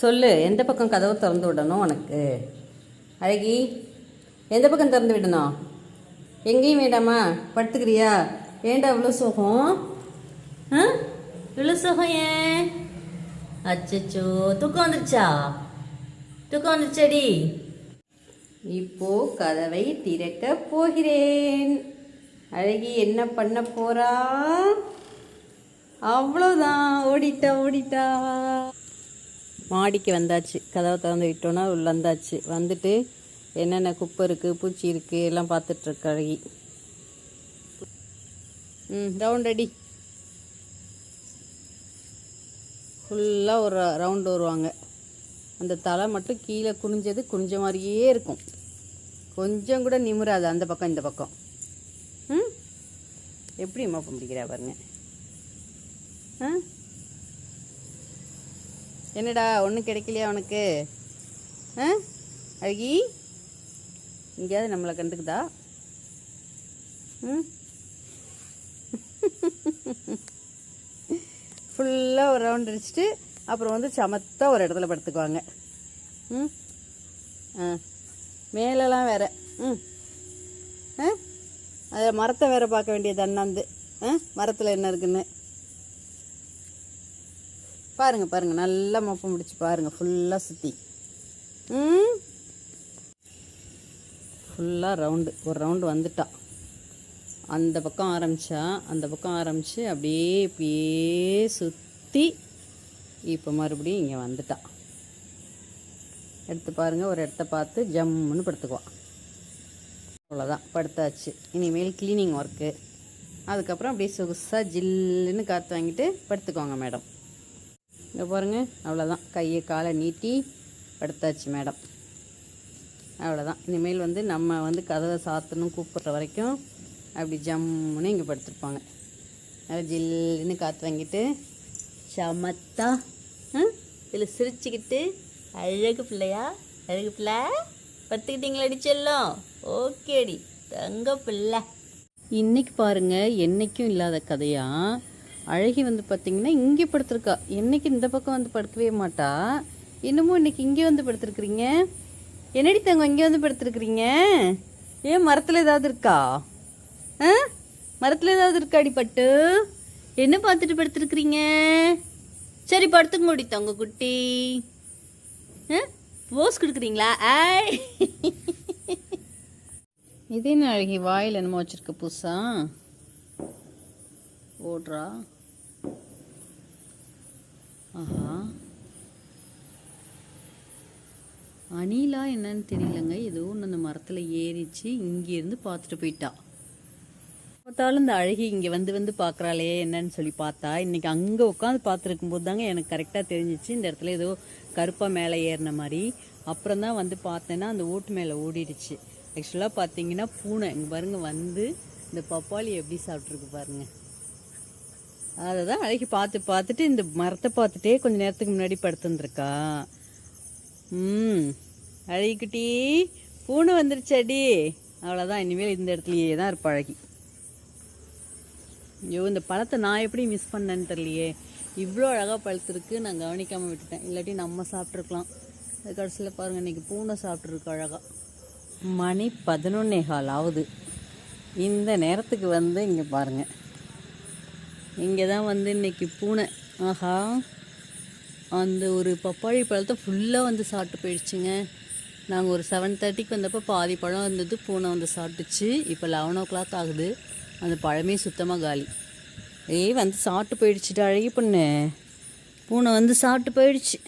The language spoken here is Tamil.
சொல்லு எந்த பக்கம் கதவை திறந்து விடணும் உனக்கு? அழகி எந்த பக்கம் திறந்து விடணும்? எங்கேயும் வேண்டாமா படுத்துக்கிறியா? ஏண்டா இவ்வளோ சுகம்? ஆ? இவ்வளோ சுகம் ஏன்? அச்சச்சோ தூக்கம் வந்துருச்சா? தூக்கம் வந்துருச்சடி. இப்போ கதவை திறக்க போகிறேன். அழகி என்ன பண்ண போறா? அவ்வளோதான் ஓடிட்டா ஓடிட்டா. மாடிக்கு வந்தாச்சு. கதவை திறந்து விட்டோன்னா உள்ள வந்தாச்சு. வந்துட்டு என்னென்ன குப்பை இருக்குது பூச்சி இருக்குது எல்லாம் பார்த்துட்ருக்கு அழகி. ம் ரவுண்ட் அடி ஃபுல்லாக ஒரு ரவுண்டு வருவாங்க. அந்த தலை மட்டும் கீழே குனிஞ்சது குனிஞ்ச மாதிரியே இருக்கும். கொஞ்சம் கூட நிமிராது. அந்த பக்கம் இந்த பக்கம். ம்? எப்படி அம்மா பிடிக்கிறா பாருங்க. ஆ? என்னடா ஒன்றும் கிடைக்கலையா உனக்கு? ஆ? அழகி எங்கேயாவது நம்மளை கண்டுக்குதா? ம்? ஃபுல்லாக ஒரு ரவுண்ட் அடிச்சுட்டு அப்புறம் வந்து சமத்தாக ஒரு இடத்துல படுத்துக்குவாங்க. ம்? ஆ. மேலெலாம் வேற. ம். ஆ? அதை மரத்தை வேற பார்க்க வேண்டியது அண்ணாந்து. ஆ? மரத்தில் என்ன இருக்குன்னு. பாருங்கள் பாருங்கள் நல்லா மொப்பம் முடிச்சு பாருங்கள் ஃபுல்லாக சுற்றி ம்? ஃபுல்லாக ரவுண்டு ஒரு ரவுண்டு வந்துட்டா. அந்த பக்கம் ஆரம்பித்தா அந்த பக்கம் ஆரம்பித்து அப்படியே இப்படியே சுற்றி இப்போ மறுபடியும் இங்கே வந்துட்டா. எடுத்து பாருங்கள் ஒரு இடத்த பார்த்து ஜம்முன்னு படுத்துக்குவான் அவ்வளோதான் படுத்தாச்சு. இனிமேல் க்ளீனிங் ஒர்க்கு அதுக்கப்புறம் அப்படியே சொகுசாக ஜில்லுன்னு காற்று வாங்கிட்டு படுத்துக்குவாங்க மேடம். இங்கே பாருங்கள் அவ்வளோதான் கையை காலை நீட்டி படுத்தாச்சு மேடம். அவ்வளோதான் இனிமேல் வந்து நம்ம வந்து கதவை சாத்தணும் கூப்பிட்ற வரைக்கும் அப்படி ஜம்முன்னு இங்கே படுத்துருப்பாங்க. நல்லா ஜில்லுன்னு காற்று வாங்கிட்டு சமத்தா இதில் சிரிச்சுக்கிட்டு அழகு பிள்ளையா? அழகு பிள்ளை? படுத்துக்கிட்டீங்களா செல்லம். ஓகேடி. தங்க பிள்ளை. இன்னைக்கு பாருங்கள் என்றைக்கும் இல்லாத கதையாக அழகி வந்து பார்த்தீங்கன்னா இங்கே படுத்திருக்கா. என்றைக்கு இந்த பக்கம் வந்து படுக்கவே மாட்டா. இன்னமும் இன்னைக்கு இங்கே வந்து படுத்துருக்குறீங்க. என்னடி தங்க இங்கே வந்து படுத்துருக்குறீங்க? ஏன் மரத்தில் ஏதாவது இருக்கா? ஆ? மரத்தில் ஏதாவது இருக்கா பட்டு? என்ன பார்த்துட்டு படுத்துருக்குறீங்க? சரி படுத்துங்க முடி தங்க குட்டி ஆ? போஸ் கொடுக்குறீங்களா? ஆய் இது என்ன அழகி வாயில் என்னமோ வச்சுருக்க புதுசா? ஓடுறா. ஆஹா. அணிலா என்னன்னு தெரியலங்க. ஏதோ ஒன்று அந்த மரத்தில் ஏறிச்சு இங்கேருந்து பார்த்துட்டு போயிட்டா. பார்த்தாலும் இந்த அழகி இங்கே வந்து வந்து பார்க்குறாளே என்னன்னு சொல்லி பார்த்தா. இன்றைக்கி அங்கே உட்காந்து பார்த்துருக்கும் போது தாங்க எனக்கு கரெக்டாக தெரிஞ்சிச்சு. இந்த இடத்துல ஏதோ கருப்பாக மேலே ஏறின மாதிரி. அப்புறம் தான் வந்து பார்த்தேன்னா அந்த ஓட்டு மேலே ஓடிடுச்சு. ஆக்சுவலாக பார்த்தீங்கன்னா பூனை. இங்கே பாருங்கள் வந்து இந்த பப்பாளி எப்படி சாப்பிட்ருக்கு பாருங்கள் அதை தான் அழகி பார்த்து பார்த்துட்டு இந்த மரத்தை பார்த்துட்டே கொஞ்சம் நேரத்துக்கு முன்னாடி படுத்துருந்துருக்கா. ம் அழகிக்குட்டி பூனை வந்துருச்சடி. அவ்வளோதான் இனிமேல் இந்த இடத்துலையே தான் இருப்பா அழகி. ஐயோ இந்த பழத்தை நான் எப்படி மிஸ் பண்ணேன்னு தெரியலையே. இவ்வளோ அழகாக பழுத்திருக்கு நான் கவனிக்காமல் விட்டுட்டேன். இல்லாட்டி நம்ம சாப்பிட்ருக்கலாம் அது கடைசியில் பாருங்கள் இன்றைக்கி பூனை சாப்பிட்ருக்கு அழகாக மணி பதினொன்னே கால் ஆகுது. இந்த நேரத்துக்கு வந்து இங்கே பாருங்கள் இங்கே தான் வந்து இன்னைக்கு பூனை. ஆஹா. அந்த ஒரு பப்பாளி பழத்தை ஃபுல்லாக வந்து சாப்பிட்டு போயிடுச்சுங்க. நாங்கள் ஒரு செவன் தேர்ட்டிக்கு வந்தப்போ பாதி பழம் இருந்தது பூனை வந்து சாப்பிட்டுச்சு. இப்போ லெவன் ஓ கிளாக் ஆகுது. அந்த பழமே சுத்தமாக காலி. ஏய் வந்து சாப்பிட்டு போயிடுச்சுட்டு அழகி பொண்ணு. பூனை வந்து சாப்பிட்டு போயிடுச்சு.